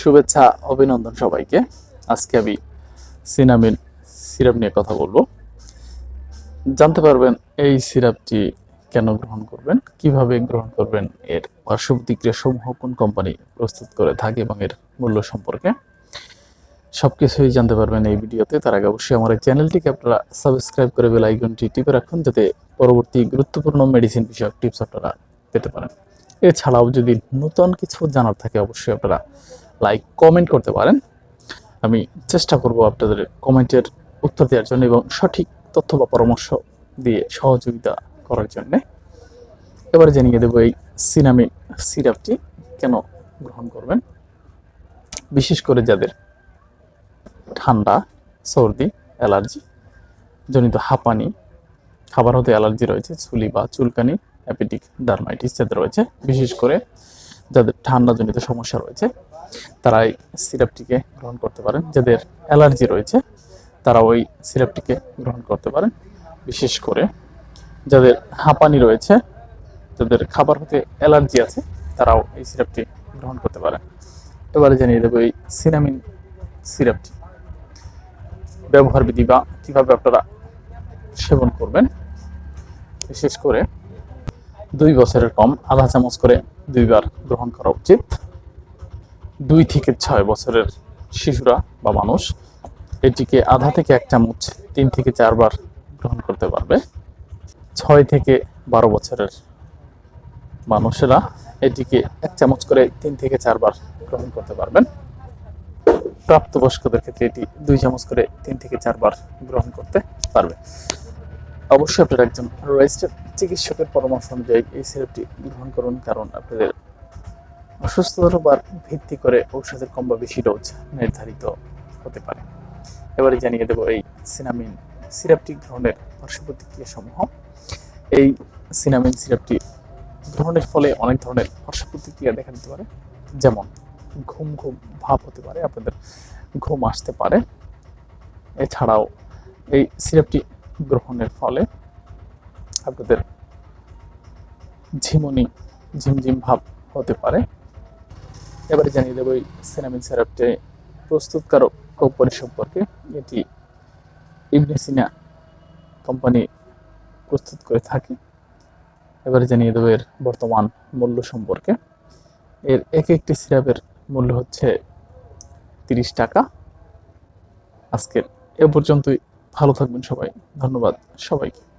শুভেচ্ছা, অভিনন্দন সবাইকে। আজকে আমি সিনামিন সিরাপ নিয়ে কথা বলব। জানতে পারবেন এই সিরাপটি কেন গ্রহণ করবেন, কীভাবে গ্রহণ করবেন, এর পার্শ্ব প্রতিক্রিয়া সমূহ কোন কোম্পানি প্রস্তুত করে থাকে এবং এর মূল্য সম্পর্কে। সব কিছুই জানতে পারবেন এই ভিডিওতে। তার আগে অবশ্যই আমার এই চ্যানেলটিকে আপনারা সাবস্ক্রাইব করে বেল আইকনটি টিপে রাখুন, যাতে পরবর্তী গুরুত্বপূর্ণ মেডিসিন বিষয়ক টিপস আপনারা পেতে পারেন। এছাড়াও যদি নতুন কিছু জানার থাকে, অবশ্যই আপনারা লাইক কমেন্ট করতে পারেন। আমি চেষ্টা করব আপনাদের কমেন্টের উত্তর দেওয়ার জন্য এবং সঠিক তথ্য বা পরামর্শ দিয়ে সহযোগিতা করার জন্য। এবারে জানিয়ে দেবো এই সিনামিন সিরাপটি কেন গ্রহণ করবেন। বিশেষ করে যাদের ঠান্ডা, সর্দি, অ্যালার্জি জনিত হাঁপানি, খাবার হতে অ্যালার্জি রয়েছে, চুলি বা চুলকানি, অ্যাপেটিক ডার্মাইটিস যাদের রয়েছে। বিশেষ করে যাদের ঠান্ডাজনিত সমস্যা রয়েছে তারা এই সিরাপটিকে গ্রহণ করতে পারেন। যাদের অ্যালার্জি রয়েছে তারা ওই সিরাপটিকে গ্রহণ করতে পারেন। বিশেষ করে যাদের হাঁপানি রয়েছে, যাদের খাবার হতে অ্যালার্জি আছে, তারাও এই সিরাপটি গ্রহণ করতে পারেন। এবারে জানিয়ে দেবো এই সিনামিন সিরাপটি। ব্যবহার বিধি বা কীভাবে আপনারা সেবন করবেন, বিশেষ করে দুই বছরের কম আধা চামচ করে দুইবার গ্রহণ করা উচিত। দুই থেকে ছয় বছরের শিশুরা বা মানুষ এটিকে আধা থেকে এক চামচ, তিন থেকে চারবার গ্রহণ করতে পারবে। ছয় থেকে বারো বছরের মানুষেরা এটিকে এক চামচ করে তিন থেকে চারবার গ্রহণ করতে পারবেন। প্রাপ্তবয়স্কদের ক্ষেত্রে এটি দুই চামচ করে তিন থেকে চারবার গ্রহণ করতে পারবে। অবশ্যই আপনারা একজন রেজিস্টার্ড চিকিৎসকের পরামর্শ অনুযায়ী এই সিরাপটি গ্রহণ করুন, কারণ আপনাদের অসুস্থতার উপর ভিত্তি করে ঔষধের কম বা বেশি ডোজ নির্ধারিত হতে পারে। এবারে জানিয়ে দেবো এই সিনামিন সিরাপটি গ্রহণের পার্শ্ব প্রতিক্রিয়া সমূহ এই সিনামিন সিরাপটি গ্রহণের ফলে অনেক ধরনের পার্শ্ব প্রতিক্রিয়া দেখা দিতে পারে, যেমন ঘুম ঘুম ভাব হতে পারে, আপনাদের ঘুম আসতে পারে। এছাড়াও এই সিরাপটি গ্রহণের ফলে আপনাদের ঝিমুনি, ঝিমঝিম ভাব হতে পারে। এবারে জানিয়ে দেবো এই সিনামিন সিরাপটি প্রস্তুতকারক কোম্পানি সম্পর্কে। এটি ইবনেসিনা কোম্পানি প্রস্তুত করে থাকে। এবারে জানিয়ে দেবো এর বর্তমান মূল্য সম্পর্কে। এর এক একটি সিরাপের মূল্য হচ্ছে তিরিশ টাকা। আজকের এ পর্যন্তই। ভালো থাকবেন সবাই। ধন্যবাদ সবাইকে।